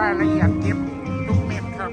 รายละเอียดเก็บทุกเม็ดครับ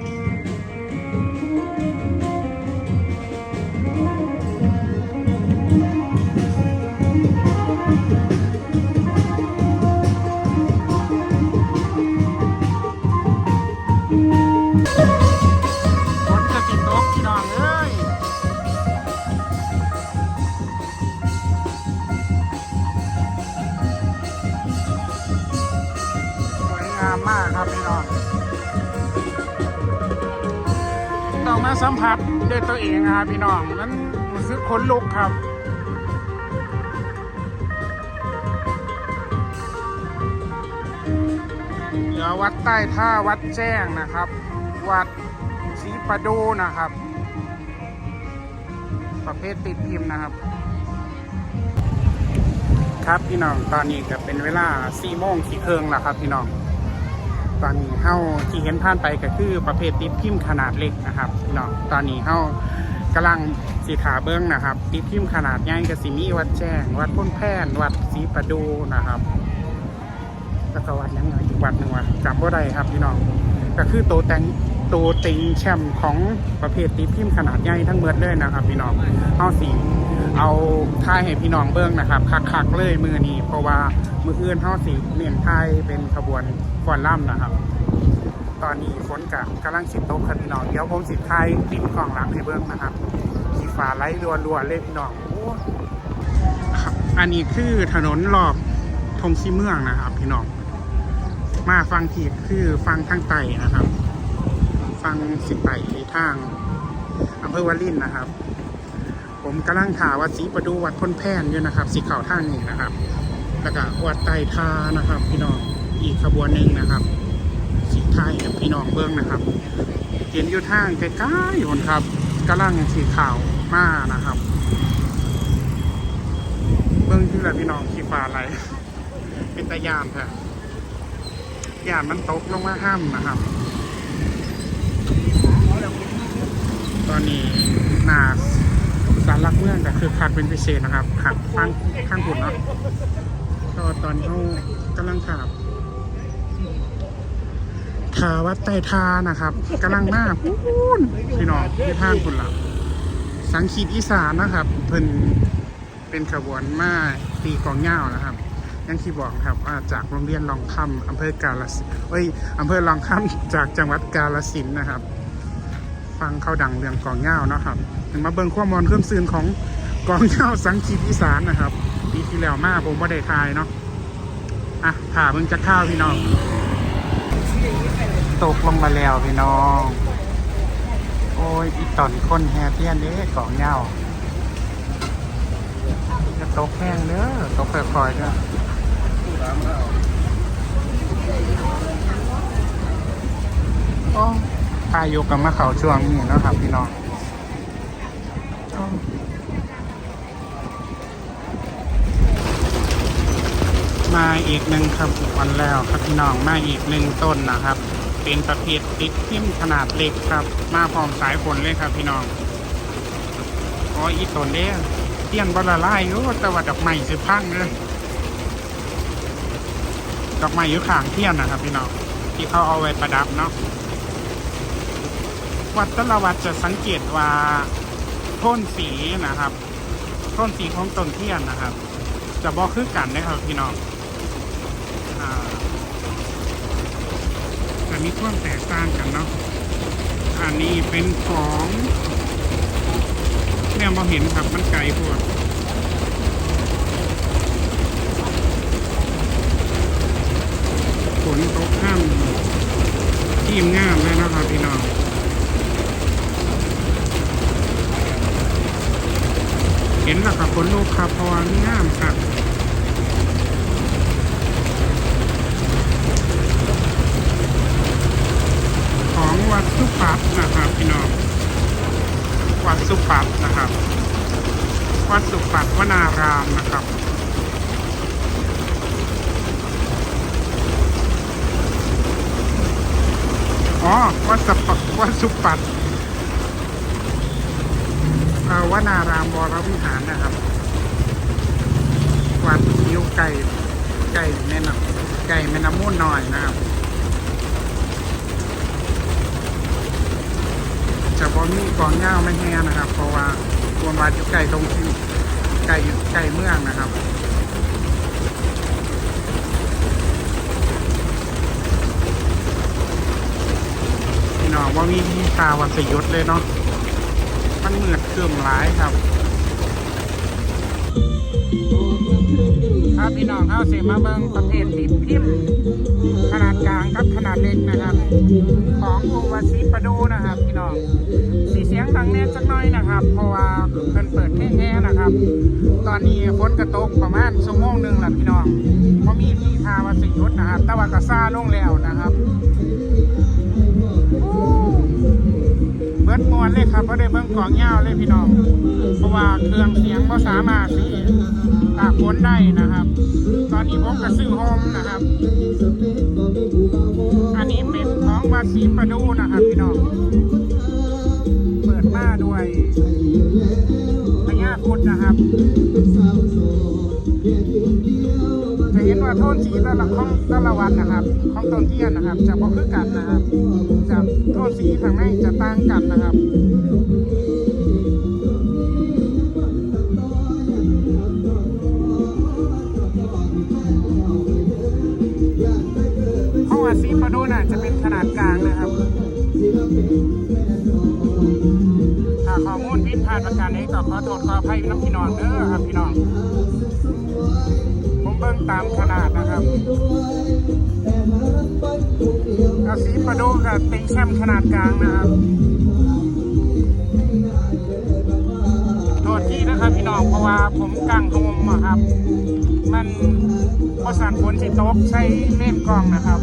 มาสัมผัสด้วยตัวเองนะครับพี่น้องนั้นรู้สึกขนลุกครับเหลือวัดใต้ท่าวัดแจ้งนะครับ วัดศรีประดูนะครับ ประเภทติดพิมพ์นะครับ ครับพี่น้องตอนนี้ก็เป็นเวลา4โมงสี่เครื่องแล้วครับพี่น้อง ตอนนี้เฮาที่เห็นผ่านไปก็คือประเภทติดพิมพ์ขนาดเล็กนะครับพี่น้องตอนนี้เฮากำลังสีขาเบิ้องนะครับ ติดพิมพ์ขนาดใหญ่ก็สิมีวัดแจ้ง วัดพ้นแพนวัดศรีประดูนะครับแล้วก็วัดยังไงอีกวัดหนึ่งวะจำว่าได้ครับพี่น้องก็คือโตแตงโตเต็งแชมป์ของประเภทตีพิมพ์ขนาดใหญ่ทั้งเมือเลยนะครับ พี่น้องเอาสีเอาท่ายให้พี่น้องเบิ้งนะครับคักๆเลยมือนี้เพราะว่า มืออื่นเท่าสีเนียนไทยเป็นขบวนฟอนล่ำนะครับ ตอนนี้ฝนกับกำลังสิตกครับพี่น้องเดี๋ยวผมสิไทยติดกล่องหลังให้เบิ้งนะครับสีฟ้าไล่รัวๆเลยพี่น้องอันนี้คือถนนรอบทงซีเมืองนะครับพี่น้องมาฟังทีคือฟังทางไต่นะครับ ฟังสิไปทางอำเภอวารินนะครับ ผมกำลังถาวัดศรีประดูวัดพ้นแพนอยู่นะครับสีเข่าท่างนี้นะครับ แล้วก็วัดไต่ทานะครับ พี่น้องอีกขบวนหนึ่งนะครับสีไทยพี่น้องเบื้องนะครับ เห็นอยู่ทางใกล้ๆอยู่ครับกำลังสีขาวมานะครับ เบื้องที่แหละพี่น้องสีฟ้าอะไรเป็นตะยานค่ะยานมันตกลงมาห้ามนะครับ ตอนนี้หนาสารลักเมืองก็คือขาดเป็นพิเศษนะครับขัดฟังข้างหุ่นเนาะ ก็ตอนเขากำลังขับทาวัดไตทานะครับกำลังหน้าพูนพี่น้องที่ทางคุณหลับสังขีดอีสานนะครับ เพิ่นเป็นขบวนมาตีกองเง่านะครับอยังที่บอกครับว่าจากโรงเรียนลองคำอำเภอกาลสินเอ้ยอำเภอลองคำจากจังหวัดกาลสินนะครับ ฟังเขาดังเรื่องกองเง่านะครับมาเบิ่งข้อมูลเครื่องซืนของกองเง่าสังคีตอีสานนะครับ ปีที่แล้วมาผมว่าได้ทายเนาะอะผ่าเบิ่งจะข้าวพี่น้อง ตกลงมาแล้วพี่น้อง โอ้ยอีตอนคนแฮเทียนเด้กองเงาจะตกแห้งเด้อตกค่อยๆเด้อโอ้พายุกับมาเขาช่วงนี้เนาะครับพี่น้อง มาอีกหนึ่งครับวันแล้วครับพี่น้องมาอีกหนึ่งต้นนะครับ เป็นประเภทติดพิมขนาดเล็กครับ มาพร้อมสายฝนเลยครับพี่น้องโอ้ยอีต้นเด้เตี้ยนบละลายอยู่แต่ว่าดอกไม้สิพังเลยดอกไม้อยู่ข้างเทียนนะครับพี่น้องที่เขาเอาไว้ประดับเนาะวัดตละวัดจะสังเกตว่าโทนสีนะครับโทนสีของต้นเทียนนะครับ จะบอกคือกันนะครับพี่น้อง อันมีความแตกต่างกันเนาะ อันนี้เป็นของเนี่ยมาเห็นครับมันไกลพวกฝนตกห้ามทีมงามเลยนะครับพี่น้องเห็นแล้วกับคนลูกครับเพราะว่ามันงามครับ ของวัดสุปัตนะครับพี่น้อง วัดสุปัตนะครับ วัดสุปัตวนารามนะครับ อ๋อ วัดสปวัดสุปัตเอ่อวนารามวรวิหารนะครับ วัดนิ้วไก่ ไก่แม่น้ำไก่แม่น้ำมูลหน่อยนะครับ จะบอมีกองเงาไม่แห้นะครับ เพราะว่าควรวัดอยู่ไก่ตรงที่ไก่อยู่ไก่เมืองนะครับ พี่น้องว่ามีที่ตาวัสยุทธเลยเนาะมันเหมือดเคลื่อมร้ายครับ ครับพี่น้องเข้าเสียมาเบิงประเภทติดพิมพ์ขนาดกลางกับขนาดเล็กนะครับ ของโอวาซีปะดูนะครับ พี่น้องสีเสียงดังแน่จักหน่อยนะครับ เพราะว่าเพิ่นเปิดแค่ๆนะครับ ตอนนี้ฝนกระตกประมาณชั่วโมงหนึ่งแหละพี่น้องเพราะมีที่ทาวาสยุทธนะครับ แต่ว่ากระซ่าลงแล้วนะครับ บิดมวนเลยครับเพราะได้เบิ้งกองยาเลยพี่น้อง เพราะว่าเครื่องเสียงก็สามารถสีตากฝนได้นะครับ ตอนนี้ผมก็ซื้อโฮมนะครับ อันนี้เป็นของวัดศรีประดูนะครับพี่น้อง เปิดมาด้วยพญาครุดนะครับ จะเห็นว่าโทนสีแต่ละของแต่ละวันนะครับ ของต้นเทียนนะครับ จะบ่คือกันนะครับจะโทนสีทางในจะต่างกันนะครับห้องอาซีปาโดน่ะจะเป็นขนาดกลางนะครับถ้าข้อมูลผิดพลาดประการนี้ก็ขอโทษขออภัยน้ำพี่น้องเด้อครับพี่น้อง ตามขนาดนะครับอาซีปาโดกับติงแชมขนาดกลางนะครับโทษที่นะครับพี่น้องเพราะว่าผมกลางโฮมอะครับ มันพอสารฝนสิตกใช้เล่นกล้องนะครับ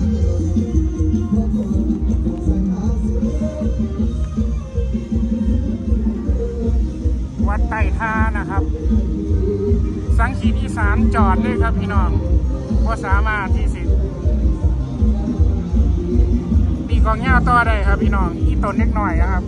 วัดไต่ท่านะครับ สังขีดอีสานจอดด้วยครับพี่น้องว่าสามารถที่สิตีกองเงาต่อได้ครับพี่น้องอีต้นเล็กหน่อยนะครับ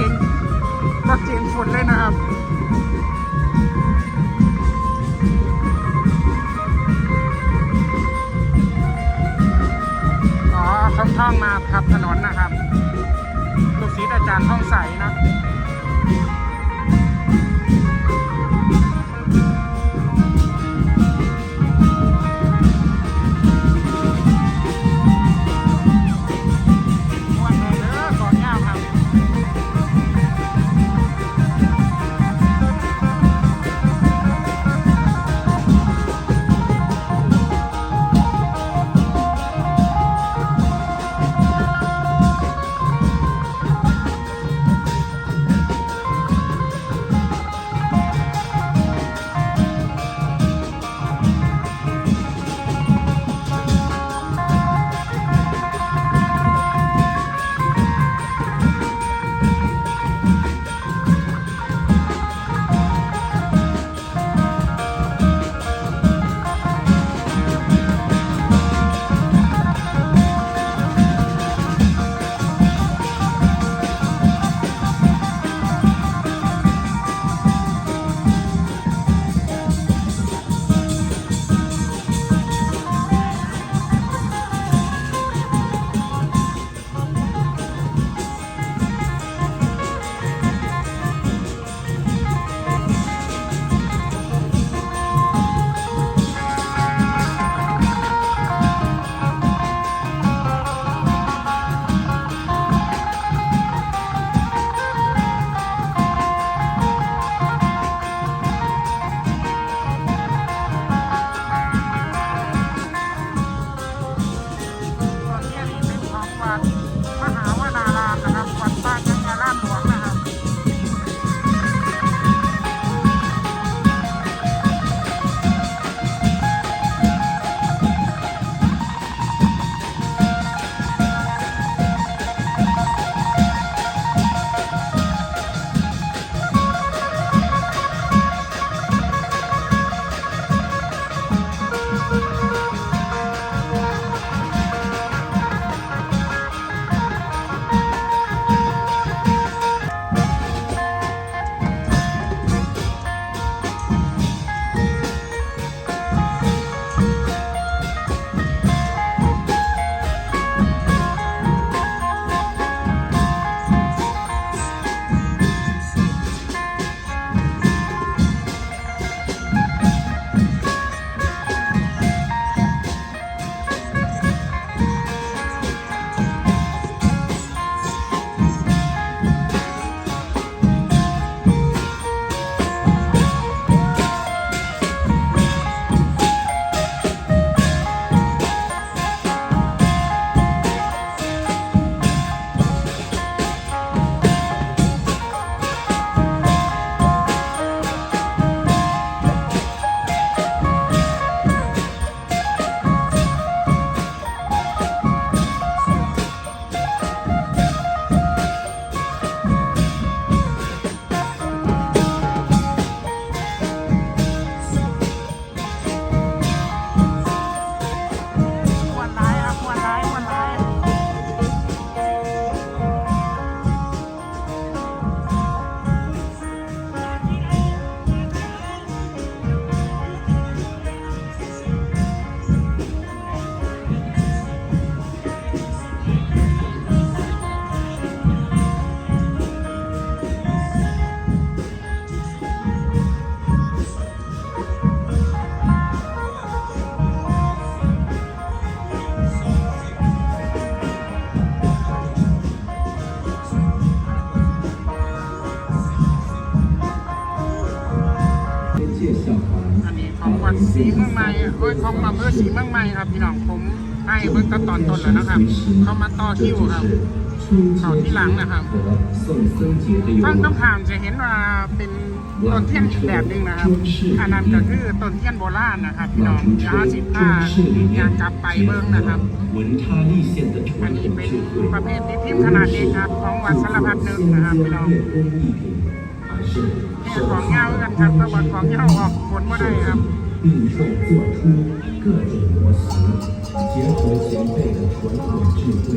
ก่งรถเก่งฝนเลยนะครับอ๋อท่อนข้างมาครับถนนนะครับลูกศิษย์อาจารย์ท่องใสนะ สีมากมายครับพี่น้องผมให้เบื้งก็ตอนต้นแล้วนะครับ เขามาต่อคิวครับเขาที่หลังนะครับฟังคำถามจะเห็นว่าเป็นต้นเทียนอีกแบบหนึ่งนะครับอันนั้นก็คือต้นเทียนโบราณนะครับพี่น้องยาสิบห้ายางกลับไปเบื้งนะครับอันนี้เป็นประเภทที่พิมพ์ขนาดเล็กครับของวัดสารพัดหนึ่งนะครับพี่น้องของเงากันครับตะวันของเงาออกผลมาได้ครับ 各种模型，结合前辈的传统智慧，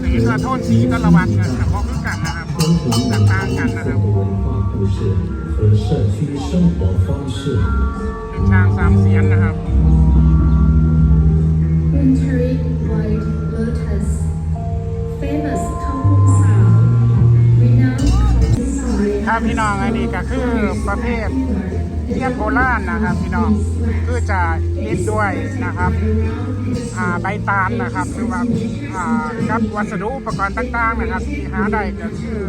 จะเห็นว่าโทนสีแต่ละวันกันแต่พอคือกันนะครับ 关乎 แตกต่างกันนะค 的 รับ 文化故事和社区生活方式。 เป็นช้างสามเสียนนะครับ Wintry white lotus, famous Kampung Sao, renowned Kampung Sao. ครับพี่น้องอันนี้ก็คือประเภท เทียนโบราณนะครับพี่น้องคือจะเฮ็ดด้วยนะครับใบตาลนะครับหรือว่ากับวัสดุอุปกรณ์ต่างๆนะครับ ที่หาได้ก็คือ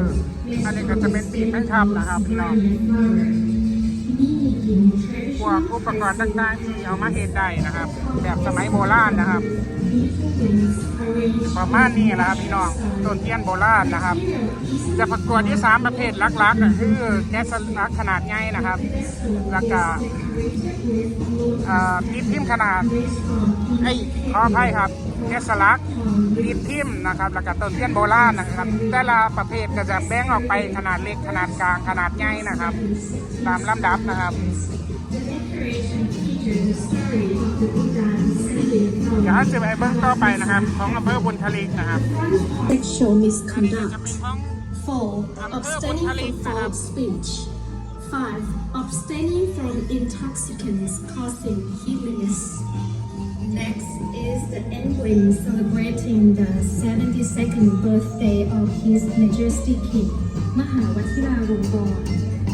อันนี้ก็จะเป็นปีกแม่ทับนะครับพี่น้อง พวกอุปกรณ์ต่างๆที่เอามาเฮ็ดได้นะครับ แบบสมัยโบราณนะครับ ประมาณนี้แหละครับพี่น้องต้นเทียนโบราณนะครับ จะประกวดที่สามประเภทหลักๆก็คือแกะสลักขนาดใหญ่นะครับแล้วก็พิมพ์พิมพ์ขนาดไอ้ขออภัยครับแกะสลักพิมพ์พิมพ์นะครับแล้วก็ต้นเทียนโบราณนะครับ แต่ละประเภทก็จะแบ่งออกไปขนาดเล็กขนาดกลางขนาดใหญ่นะครับ ตามลำดับนะครับ เดี๋ยวจะไปเบื้องต่อไปนะครับ ของอำเภอบุญทลิกนะครับ Sexual อันนี้ก็จะ misconduct. เป็นของ 4. Abstaining from foul speech. 5. Abstaining from intoxicants causing heaviness. Next is the England celebrating the 72nd birthday of His Majesty King Mahawatira Wongkorn.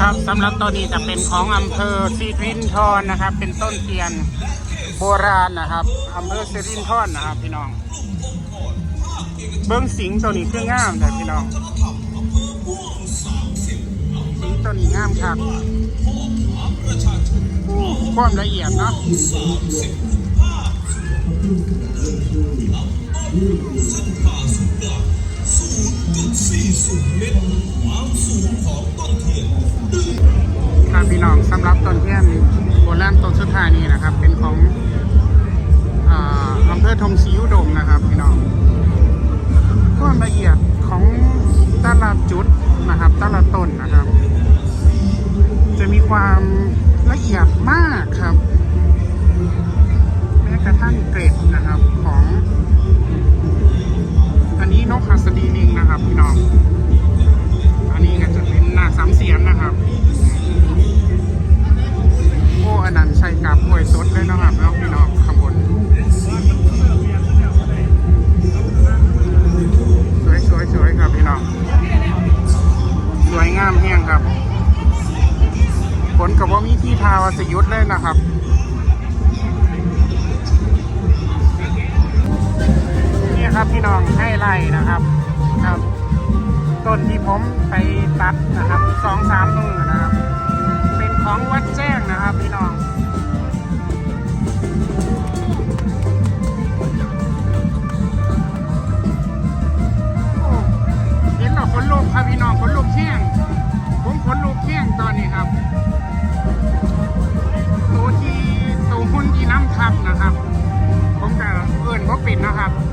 ครับสำหรับตัวนี้จะเป็นของอำเภอซีรินทรนะครับ เป็นต้นเทียนโบราณนะครับอำเภอซีรินทรนะครับ พี่น้อง เบิ้งสิงตัวนี้คืองามแต่พี่น้องสิงตัวนี้งามครับความละเอียดเนาะ ครับพี่น้องสำหรับต้นเทียนโบราณต้นสุดท้ายนี้นะครับ เป็นของอำเภอทมศรีอุดมนะครับพี่น้องความละเอียดของแต่ละจุดนะครับแต่ละต้นนะครับ จะมีความละเอียดมากครับ แม้กระทั่งเกรดนะครับของ อันนี้นกหัสดีลิงนะครับพี่น้อง อันนี้ก็จะเป็นหน้าสามเสียนนะครับ โอ้อันนั้นใช่กับหวยสดเลยนะครับแล้วพี่น้องข้างบนสวยสวยสวยครับพี่น้อง สวยงามแห้งครับผลกับว่ามีที่ทาวาสยุทธเลยนะครับ นว่าปิดนะครับ